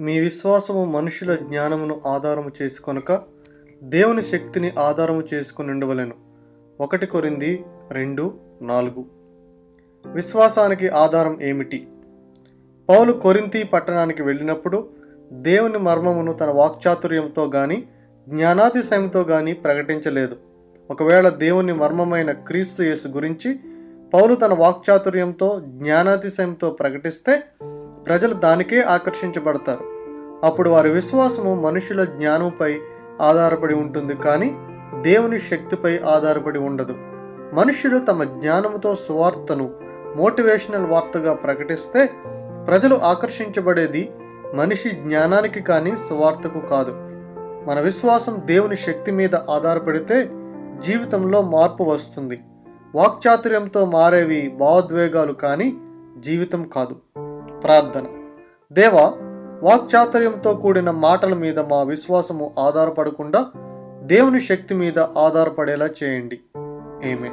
మీ విశ్వాసము మనుషుల జ్ఞానమును ఆధారము చేసుకొనక దేవుని శక్తిని ఆధారము చేసుకుని ఉండవలెను ఒకటి కొరింది రెండు నాలుగు. విశ్వాసానికి ఆధారం ఏమిటి? పౌలు కొరింతి పట్టణానికి వెళ్ళినప్పుడు దేవుని మర్మమును తన వాక్చాతుర్యంతో గాని జ్ఞానాతిశయంతో గాని ప్రకటించలేదు. ఒకవేళ దేవుని మర్మమైన క్రీస్తు యేసు గురించి పౌలు తన వాక్చాతుర్యంతో జ్ఞానాతిశయంతో ప్రకటిస్తే ప్రజలు దానికే ఆకర్షించబడతారు. అప్పుడు వారి విశ్వాసము మనుషుల జ్ఞానంపై ఆధారపడి ఉంటుంది కానీ దేవుని శక్తిపై ఆధారపడి ఉండదు. మనుషులు తమ జ్ఞానముతో సువార్తను మోటివేషనల్ వార్తగా ప్రకటిస్తే ప్రజలు ఆకర్షించబడేది మనిషి జ్ఞానానికి కానీ సువార్తకు కాదు. మన విశ్వాసం దేవుని శక్తి మీద ఆధారపడితే జీవితంలో మార్పు వస్తుంది. వాక్చాతుర్యంతో మారేవి భావోద్వేగాలు కానీ జీవితం కాదు. ప్రార్థన. దేవా వాక్చాతుర్యంతో కూడిన మాటల మీద మా విశ్వాసము ఆధారపడకుండా దేవుని శక్తి మీద ఆధారపడేలా చేయండి. ఏమే